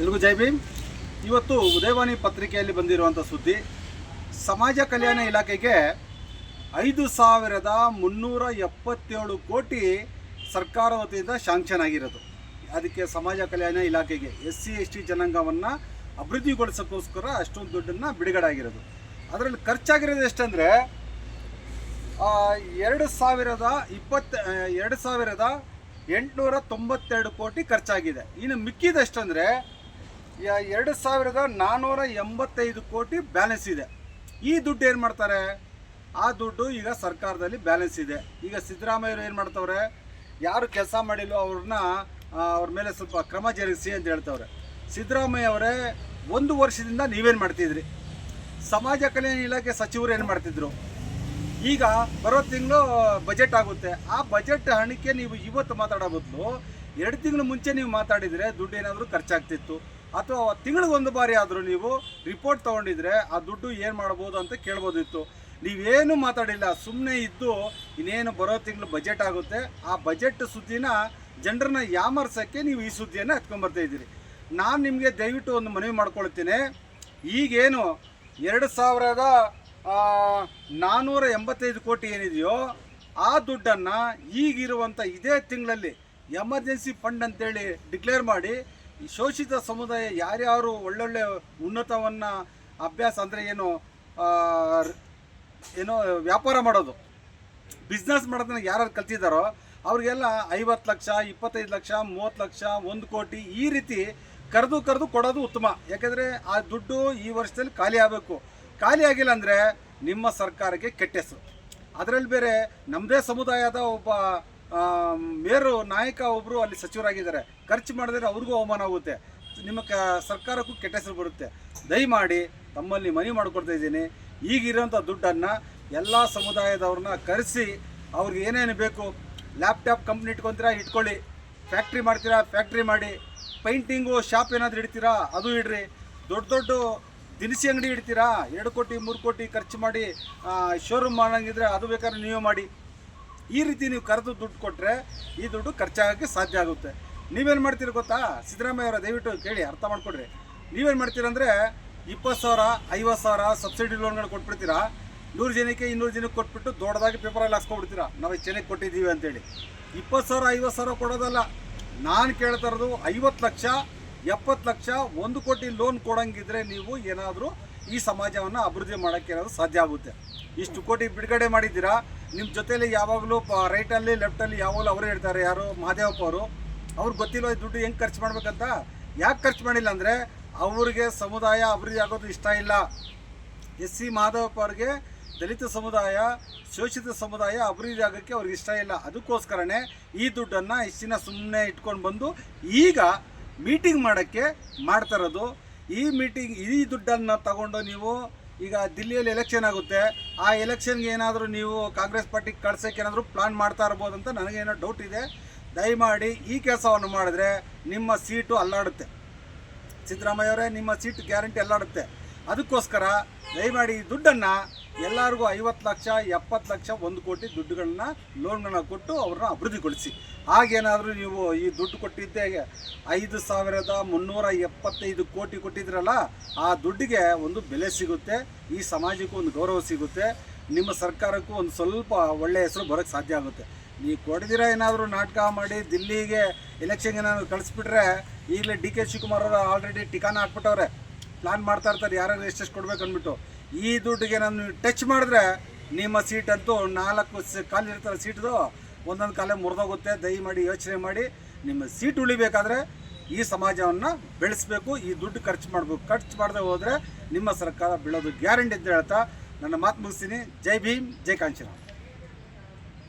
ಎಲ್ರಿಗೂ ಜೈ ಭೀಮ್. ಇವತ್ತು ಉದಯವಾಣಿ ಪತ್ರಿಕೆಯಲ್ಲಿ ಬಂದಿರುವಂಥ ಸುದ್ದಿ, ಸಮಾಜ ಕಲ್ಯಾಣ ಇಲಾಖೆಗೆ ಐದು ಸಾವಿರದ ಮುನ್ನೂರ ಎಪ್ಪತ್ತೇಳು ಕೋಟಿ ಸರ್ಕಾರ ವತಿಯಿಂದ ಶಾಂಕ್ಷನ್ ಆಗಿರೋದು. ಅದಕ್ಕೆ ಸಮಾಜ ಕಲ್ಯಾಣ ಇಲಾಖೆಗೆ ಎಸ್ ಸಿ ಎಸ್ ಟಿ ಜನಾಂಗವನ್ನು ಅಭಿವೃದ್ಧಿಗೊಳಿಸೋಕ್ಕೋಸ್ಕರ ಅಷ್ಟೊಂದು ದುಡ್ಡನ್ನು ಬಿಡುಗಡೆ ಆಗಿರೋದು ಅದರಲ್ಲಿ ಖರ್ಚಾಗಿರೋದು ಎಷ್ಟಂದರೆ ಎರಡು ಸಾವಿರದ ಇಪ್ಪತ್ತ ಎರಡು ಸಾವಿರದ ಎಂಟುನೂರ ತೊಂಬತ್ತೆರಡು ಕೋಟಿ ಖರ್ಚಾಗಿದೆ. ಇನ್ನು ಮಿಕ್ಕಿದಷ್ಟಂದರೆ ಎರಡು ಸಾವಿರದ ನಾನ್ನೂರ ಎಂಬತ್ತೈದು ಕೋಟಿ ಬ್ಯಾಲೆನ್ಸ್ ಇದೆ. ಈ ದುಡ್ಡು ಏನು ಮಾಡ್ತಾರೆ? ಆ ದುಡ್ಡು ಈಗ ಸರ್ಕಾರದಲ್ಲಿ ಬ್ಯಾಲೆನ್ಸ್ ಇದೆ. ಈಗ ಸಿದ್ದರಾಮಯ್ಯರು ಏನು ಮಾಡ್ತವ್ರೆ? ಯಾರು ಕೆಲಸ ಮಾಡಿಲ್ಲೋ ಅವ್ರನ್ನ ಅವ್ರ ಮೇಲೆ ಸ್ವಲ್ಪ ಕ್ರಮ ಜರುಗಿಸಿ ಅಂತ ಹೇಳ್ತವ್ರೆ. ಸಿದ್ದರಾಮಯ್ಯ ಅವರೇ ಒಂದು ವರ್ಷದಿಂದ ನೀವೇನು ಮಾಡ್ತಿದ್ರಿ? ಸಮಾಜ ಕಲ್ಯಾಣ ಇಲಾಖೆ ಸಚಿವರು ಏನು ಮಾಡ್ತಿದ್ರು? ಈಗ ಬರೋ ತಿಂಗಳು ಬಜೆಟ್ ಆಗುತ್ತೆ. ಆ ಬಜೆಟ್ ಹಣಕ್ಕೆ ನೀವು ಇವತ್ತು ಮಾತಾಡೋ ಬದಲು ಎರಡು ತಿಂಗಳು ಮುಂಚೆ ನೀವು ಮಾತಾಡಿದರೆ ದುಡ್ಡು ಏನಾದರೂ ಖರ್ಚಾಗ್ತಿತ್ತು. ಅಥವಾ ತಿಂಗಳಿಗೊಂದು ಬಾರಿ ಆದರೂ ನೀವು ರಿಪೋರ್ಟ್ ತೊಗೊಂಡಿದ್ರೆ ಆ ದುಡ್ಡು ಏನು ಮಾಡ್ಬೋದು ಅಂತ ಕೇಳ್ಬೋದಿತ್ತು. ನೀವೇನು ಮಾತಾಡಿಲ್ಲ ಸುಮ್ಮನೆ ಇದ್ದು ಇನ್ನೇನು ಬರೋ ತಿಂಗಳು ಬಜೆಟ್ ಆಗುತ್ತೆ. ಆ ಬಜೆಟ್ ಸುದ್ದಿನ ಜನರನ್ನ ಯಾಮರ್ಸೋಕ್ಕೆ ನೀವು ಈ ಸುದ್ದಿಯನ್ನು ಎತ್ಕೊಂಡ್ಬರ್ತಾ ಇದ್ದೀರಿ. ನಾನು ನಿಮಗೆ ದಯವಿಟ್ಟು ಒಂದು ಮನವಿ ಮಾಡ್ಕೊಳ್ತೀನಿ. ಈಗೇನು ಎರಡು ಸಾವಿರದ ನಾನ್ನೂರ ಎಂಬತ್ತೈದು ಕೋಟಿ ಏನಿದೆಯೋ ಆ ದುಡ್ಡನ್ನು ಈಗಿರುವಂಥ ಇದೇ ತಿಂಗಳಲ್ಲಿ ಎಮರ್ಜೆನ್ಸಿ ಫಂಡ್ ಅಂತೇಳಿ ಡಿಕ್ಲೇರ್ ಮಾಡಿ ಶೋಷಿತ ಸಮುದಾಯ ಯಾರ್ಯಾರು ಒಳ್ಳೊಳ್ಳೆ ಉನ್ನತವನ್ನು ಅಭ್ಯಾಸ ಅಂದರೆ ಏನು ಏನು ವ್ಯಾಪಾರ ಮಾಡೋದು ಬಿಸ್ನೆಸ್ ಮಾಡೋದನ್ನ ಯಾರು ಕಲ್ತಿದ್ದಾರೋ ಅವ್ರಿಗೆಲ್ಲ ಐವತ್ತು ಲಕ್ಷ, ಇಪ್ಪತ್ತೈದು ಲಕ್ಷ, ಮೂವತ್ತು ಲಕ್ಷ, ಒಂದು ಕೋಟಿ ಈ ರೀತಿ ಕರೆದು ಕರೆದು ಕೊಡೋದು ಉತ್ತಮ. ಯಾಕೆಂದರೆ ಆ ದುಡ್ಡು ಈ ವರ್ಷದಲ್ಲಿ ಖಾಲಿ ಆಗಬೇಕು. ಖಾಲಿ ಆಗಿಲ್ಲ ಅಂದರೆ ನಿಮ್ಮ ಸರ್ಕಾರಕ್ಕೆ ಕೆಟ್ಟ ಹೆಸರು. ಅದರಲ್ಲಿ ಬೇರೆ ನಮ್ಮದೇ ಸಮುದಾಯದ ಒಬ್ಬ ಮೇರು ನಾಯಕ ಒಬ್ಬರು ಅಲ್ಲಿ ಸಚಿವರಾಗಿದ್ದಾರೆ. ಖರ್ಚು ಮಾಡಿದ್ರೆ ಅವ್ರಿಗೂ ಅವಮಾನ ಆಗುತ್ತೆ. ನಿಮ್ಮ ಕ, ಸರ್ಕಾರಕ್ಕೂ ಕೆಟ್ಟ ಹೆಸರು ಬರುತ್ತೆ. ದಯಮಾಡಿ ತಮ್ಮಲ್ಲಿ ಮನವಿ ಮಾಡಿಕೊಡ್ತಾ ಇದ್ದೀನಿ. ಈಗಿರೋಂಥ ದುಡ್ಡನ್ನು ಎಲ್ಲ ಸಮುದಾಯದವ್ರನ್ನ ಕರೆಸಿ ಅವ್ರಿಗೆ ಏನೇನು ಬೇಕು ಲ್ಯಾಪ್ಟಾಪ್ ಕಂಪ್ನಿ ಇಟ್ಕೊತೀರಾ, ಇಟ್ಕೊಳ್ಳಿ. ಫ್ಯಾಕ್ಟ್ರಿ ಮಾಡ್ತೀರಾ ಫ್ಯಾಕ್ಟ್ರಿ ಮಾಡಿ. ಪೈಂಟಿಂಗು ಶಾಪ್ ಏನಾದರೂ ಇಡ್ತೀರಾ, ಅದು ಇಡ್ರಿ. ದೊಡ್ಡ ದೊಡ್ಡ ದಿನಸಿ ಅಂಗಡಿ ಇಡ್ತೀರಾ, ಎರಡು ಕೋಟಿ, ಮೂರು ಕೋಟಿ ಖರ್ಚು ಮಾಡಿ ಶೋರೂಮ್ ಮಾಡೋಂಗಿದ್ರೆ ಅದು ಬೇಕಾದ್ರೆ ನೀವು ಮಾಡಿ. ಈ ರೀತಿ ನೀವು ಕರೆದು ದುಡ್ಡು ಕೊಟ್ಟರೆ ಈ ದುಡ್ಡು ಖರ್ಚಾಗೋಕ್ಕೆ ಸಾಧ್ಯ ಆಗುತ್ತೆ. ನೀವೇನು ಮಾಡ್ತೀರಿ ಗೊತ್ತಾ? ಸಿದ್ದರಾಮಯ್ಯ ಅವರ, ದಯವಿಟ್ಟು ಕೇಳಿ, ಅರ್ಥ ಮಾಡಿಕೊಡ್ರಿ. ನೀವೇನು ಮಾಡ್ತೀರಂದರೆ ಇಪ್ಪತ್ತು ಸಾವಿರ, ಐವತ್ತು ಸಾವಿರ ಸಬ್ಸಿಡಿ ಲೋನ್ಗಳು ಕೊಟ್ಬಿಡ್ತೀರಾ? ನೂರು ಜನಕ್ಕೆ ಇನ್ನೂರು ಜನಕ್ಕೆ ಕೊಟ್ಬಿಟ್ಟು ದೊಡ್ಡದಾಗಿ ಪೇಪರಲ್ಲಿ ಹಾಕ್ಸ್ಕೊಬಿಡ್ತೀರಾ? ನಾವು ಚೆನ್ನಾಗಿ ಕೊಟ್ಟಿದ್ದೀವಿ ಅಂತೇಳಿ. ಇಪ್ಪತ್ತು ಸಾವಿರ, ಐವತ್ತು ಸಾವಿರ ಕೊಡೋದಲ್ಲ. ನಾನು ಕೇಳ್ತಾ ಇರೋದು ಐವತ್ತು ಲಕ್ಷ, ಎಪ್ಪತ್ತು ಲಕ್ಷ, ಒಂದು ಕೋಟಿ ಲೋನ್ ಕೊಡೋಂಗಿದ್ರೆ ನೀವು ಏನಾದರೂ ಈ ಸಮಾಜವನ್ನು ಅಭಿವೃದ್ಧಿ ಮಾಡೋಕ್ಕೆ ಏನಾದರೂ ಸಾಧ್ಯ ಆಗುತ್ತೆ. ಇಷ್ಟು ಕೋಟಿ ಬಿಡುಗಡೆ ಮಾಡಿದ್ದೀರಾ? ನಿಮ್ಮ ಜೊತೆಯಲ್ಲಿ ಯಾವಾಗಲೂ ರೈಟಲ್ಲಿ, ಲೆಫ್ಟಲ್ಲಿ ಯಾವಾಗಲೂ ಅವರೇ ಹೇಳ್ತಾರೆ ಯಾರು? ಮಹಾದೇವಪ್ಪ ಅವರು. ಅವ್ರಿಗೆ ಗೊತ್ತಿಲ್ಲ ದುಡ್ಡು ಹೆಂಗೆ ಖರ್ಚು ಮಾಡ್ಬೇಕಂತ? ಯಾಕೆ ಖರ್ಚು ಮಾಡಿಲ್ಲ ಅಂದರೆ, ಅವ್ರಿಗೆ ಸಮುದಾಯ ಅಭಿವೃದ್ಧಿ ಆಗೋದು ಇಷ್ಟ ಇಲ್ಲ. ಎಸ್ ಸಿ ಮಾಧವಪ್ಪ ಅವ್ರಿಗೆ ದಲಿತ ಸಮುದಾಯ, ಶೋಷಿತ ಸಮುದಾಯ ಅಭಿವೃದ್ಧಿ ಆಗೋಕ್ಕೆ ಅವ್ರಿಗೆ ಇಷ್ಟ ಇಲ್ಲ. ಅದಕ್ಕೋಸ್ಕರನೇ ಈ ದುಡ್ಡನ್ನು ಇಷ್ಟಿನ ಸುಮ್ಮನೆ ಇಟ್ಕೊಂಡು ಬಂದು ಈಗ ಮೀಟಿಂಗ್ ಮಾಡೋಕ್ಕೆ ಮಾಡ್ತಾ ಇರೋದು. ಈ ಮೀಟಿಂಗ್, ಈ ದುಡ್ಡನ್ನು ತಗೊಂಡು ನೀವು ಈಗ ದಿಲ್ಲಿಯಲ್ಲಿ ಎಲೆಕ್ಷನ್ ಆಗುತ್ತೆ. ಆ ಎಲೆಕ್ಷನ್ಗೆ ಏನಾದರೂ ನೀವು ಕಾಂಗ್ರೆಸ್ ಪಾರ್ಟಿಗೆ ಕಳ್ಸೋಕ್ಕೆ ಏನಾದರೂ ಪ್ಲಾನ್ ಮಾಡ್ತಾ ಇರ್ಬೋದು ಅಂತ ನನಗೇನೋ ಡೌಟ್ ಇದೆ. ದಯಮಾಡಿ ಈ ಕೆಲಸವನ್ನು ಮಾಡಿದ್ರೆ ನಿಮ್ಮ ಸೀಟು ಅಲ್ಲಾಡುತ್ತೆ. ಸಿದ್ದರಾಮಯ್ಯವರೇ, ನಿಮ್ಮ ಸೀಟ್ ಗ್ಯಾರಂಟಿ ಅಲ್ಲಾಡುತ್ತೆ. ಅದಕ್ಕೋಸ್ಕರ ದಯಮಾಡಿ ಈ ದುಡ್ಡನ್ನು ಎಲ್ಲರಿಗೂ ಐವತ್ತು ಲಕ್ಷ, ಎಪ್ಪತ್ತು ಲಕ್ಷ, ಒಂದು ಕೋಟಿ ದುಡ್ಡುಗಳನ್ನ ಲೋನ್ಗಳನ್ನ ಕೊಟ್ಟು ಅವ್ರನ್ನ ಅಭಿವೃದ್ಧಿಗೊಳಿಸಿ. ಹಾಗೇನಾದರೂ ನೀವು ಈ ದುಡ್ಡು ಕೊಟ್ಟಿದ್ದೆ ಐದು ಸಾವಿರದ ಮುನ್ನೂರ ಎಪ್ಪತ್ತೈದು ಕೋಟಿ ಕೊಟ್ಟಿದ್ರಲ್ಲ, ಆ ದುಡ್ಡಿಗೆ ಒಂದು ಬೆಲೆ ಸಿಗುತ್ತೆ, ಈ ಸಮಾಜಕ್ಕೂ ಒಂದು ಗೌರವ ಸಿಗುತ್ತೆ, ನಿಮ್ಮ ಸರ್ಕಾರಕ್ಕೂ ಒಂದು ಸ್ವಲ್ಪ ಒಳ್ಳೆಯ ಹೆಸರು ಬರೋಕ್ಕೆ ಸಾಧ್ಯ ಆಗುತ್ತೆ. ನೀವು ಕೊಡದಿರ ಏನಾದರೂ ನಾಟಕ ಮಾಡಿ ದಿಲ್ಲಿಗೆ ಎಲೆಕ್ಷನ್ಗೆ ನಾನು ಕಳಿಸ್ಬಿಟ್ರೆ, ಈಗಲೇ ಡಿ ಕೆ ಶಿವಕುಮಾರ್ ಅವರು ಆಲ್ರೆಡಿ ಟಿಕಾನ ಹಾಕ್ಬಿಟ್ಟವ್ರೆ. ಪ್ಲಾನ್ ಮಾಡ್ತಾ ಇರ್ತಾರೆ ಯಾರ್ಯಾರು ಎಷ್ಟೆಷ್ಟು ಕೊಡ್ಬೇಕು ಅಂದ್ಬಿಟ್ಟು ಈ ದುಡ್ಡಿಗೆ ನಾನು ಟಚ್ ಮಾಡಿದ್ರೆ ನಿಮ್ಮ ಸೀಟ್ ಅಂತೂ ನಾಲ್ಕು ಸ- ಕಾಲು ಇರ್ತಾರೆ ಸೀಟ್ದು ಒಂದೊಂದು ಕಾಲೇ ಮುರಿದೋಗುತ್ತೆ. ದಯಮಾಡಿ ಯೋಚನೆ ಮಾಡಿ. ನಿಮ್ಮ ಸೀಟ್ ಉಳಿಬೇಕಾದ್ರೆ ಈ ಸಮಾಜವನ್ನು ಬೆಳೆಸಬೇಕು, ಈ ದುಡ್ಡು ಖರ್ಚು ಮಾಡಬೇಕು. ಖರ್ಚು ಮಾಡದೆ ಹೋದರೆ ನಿಮ್ಮ ಸರ್ಕಾರ ಬೀಳೋದು ಗ್ಯಾರಂಟಿ ಅಂತ ಹೇಳ್ತಾ ನನ್ನ ಮಾತು ಮುಗಿಸ್ತೀನಿ. ಜೈ ಭೀಮ್, ಜೈ ಕಾಂಚನ